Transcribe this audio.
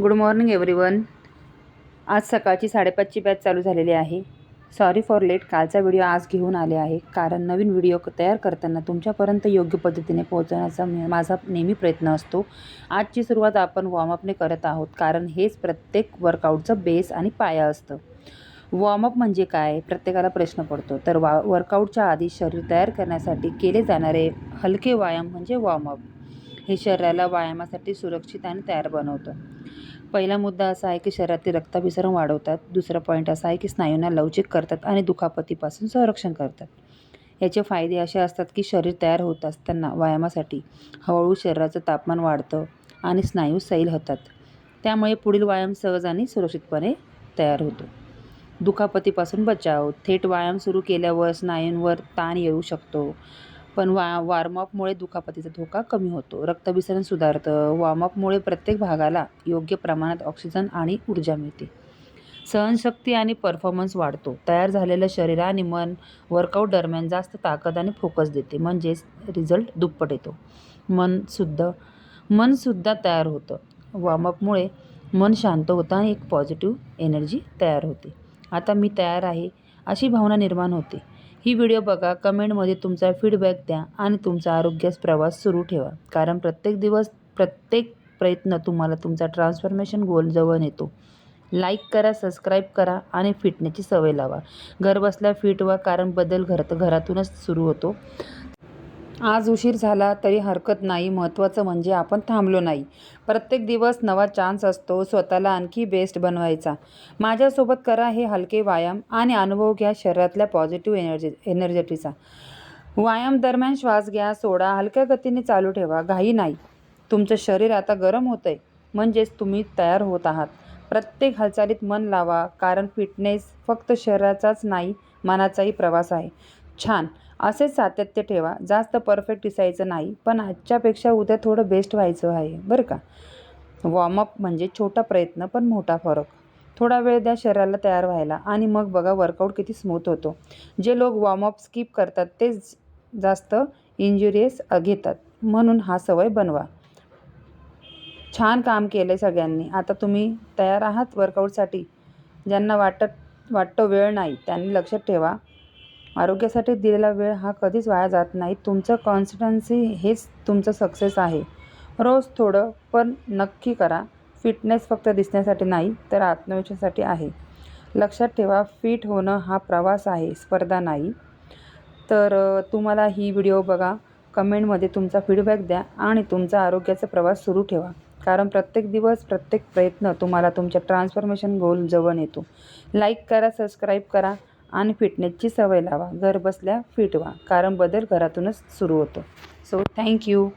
Good morning everyone आज सकाळची साडेपाचची batch चालू झालेली आहे. सॉरी फॉर लेट कालचा व्हिडिओ आज घेऊन आले आहे. कारण नवीन व्हिडिओ तयार करताना तुमच्यापर्यंत योग्य पद्धतीने पोहोचवण्याचा माझा नेहमी प्रयत्न असतो. आजची सुरुवात आपण वॉर्मअपने करत आहोत. कारण हेच प्रत्येक वर्कआउटचं बेस आणि पाया असतं. वॉर्मअप म्हणजे काय? प्रत्येकाला प्रश्न पडतो. तर वा वर्कआउटच्या आधी शरीर तयार करण्यासाठी केले जाणारे हलके व्यायाम म्हणजे वॉर्मअप हे शरीराला व्यायामासाठी सुरक्षित आणि तयार बनवतं. पहिला मुद्दा असा आहे की शरीरातील रक्ताभिसरण वाढवतात. दुसरा पॉईंट असा आहे की स्नायूंना लवचिक करतात आणि दुखापतीपासून संरक्षण करतात. याचे फायदे असे असतात की शरीर तयार होत असताना व्यायामासाठी हळूहळू शरीराचं तापमान वाढतं आणि स्नायू सैल होतात. त्यामुळे पुढील व्यायाम सहज आणि सुरक्षितपणे तयार होतो. दुखापतीपासून बचाव. थेट व्यायाम सुरू केल्यावर स्नायूंवर ताण येऊ शकतो. पण वा वॉर्मअपमुळे दुखापतीचा धोका कमी होतो. रक्तभिसरण सुधारतं. वॉर्मअपमुळे प्रत्येक भागाला योग्य प्रमाणात ऑक्सिजन आणि ऊर्जा मिळते. सहनशक्ती आणि परफॉर्मन्स वाढतो. तयार झालेलं शरीर आणि मन वर्कआउट दरम्यान जास्त ताकद आणि फोकस देते. म्हणजेच रिझल्ट दुप्पट येतो. मनसुद्धा मनसुद्धा तयार होतं. वॉर्मअपमुळे मन शांत होतं आणि एक पॉझिटिव्ह एनर्जी तयार होते. आता मी तयार आहे अशी भावना निर्माण होते. ही व्हिडिओ बघा कमेंटमध्ये तुमचा फीडबॅक द्या आणि तुमचा आरोग्यास प्रवास सुरू ठेवा. कारण प्रत्येक दिवस प्रत्येक प्रयत्न तुम्हाला तुमचा ट्रान्सफॉर्मेशन गोल जवळ नेतो. लाईक करा सबस्क्राईब करा आणि फिटनेसची सवय लावा. घर बसल्या फिट व्हा कारण बदल घरात घरातूनच सुरू होतो. आज उशीर झाला तरी हरकत नाही. महत्त्वाचं म्हणजे आपण थांबलो नाही. प्रत्येक दिवस नवा चान्स असतो. स्वतःला आणखी बेस्ट बनवायचा. माझ्यासोबत करा हे हलके व्यायाम आणि अनुभव घ्या शरीरातल्या पॉझिटिव्ह एनर्जी एनर्जेटीचा व्यायाम दरम्यान श्वास घ्या सोडा हलक्या गतीने चालू ठेवा. घाई नाही. तुमचं शरीर आता गरम होतं आहे म्हणजेच तुम्ही तयार होत आहात. प्रत्येक हालचालीत मन लावा कारण फिटनेस फक्त शरीराचाच नाही मनाचाही प्रवास आहे. छान. असेच सातत्य ठेवा. जास्त परफेक्ट दिसायचं नाही पण आजच्यापेक्षा उद्या थोडं बेस्ट व्हायचं आहे बरं का? वॉर्मअप म्हणजे छोटा प्रयत्न पण मोठा फरक. थोडा वेळ द्या शरीराला तयार व्हायला आणि मग बघा वर्कआउट किती स्मूथ होतो. जे लोक वॉर्मअप स्किप करतात तेच जास्त इंजुरियस घेतात. म्हणून हा सवय बनवा. छान काम केलं आहे सगळ्यांनी. आता तुम्ही तयार आहात वर्कआउटसाठी ज्यांना वाटत वाटतो वेळ नाही त्यांनी लक्षात ठेवा. आरोग्यासाठी दिलेला वेळ हा कधीच वाया जात नाही. तुमचं कॉन्स्टन्सी हेच तुमचं सक्सेस आहे. रोज थोडं पण नक्की करा. फिटनेस फक्त दिसण्यासाठी नाही तर आत्मविश्वासासाठी आहे. लक्षात ठेवा फिट होणं हा प्रवास आहे स्पर्धा नाही. तर तुम्हाला ही व्हिडिओ बघा. कमेंटमध्ये तुमचा फीडबॅक द्या आणि तुमचा आरोग्याचा प्रवास सुरू ठेवा. कारण प्रत्येक दिवस प्रत्येक प्रयत्न तुम्हाला तुमच्या ट्रान्सफॉर्मेशन गोल जवळ येतो लाईक करा सबस्क्राईब करा आणि फिटनेसची सवय लावा. घरबसल्या फिट व्हा कारण बदल घरातूनच सुरू होतो. So thank you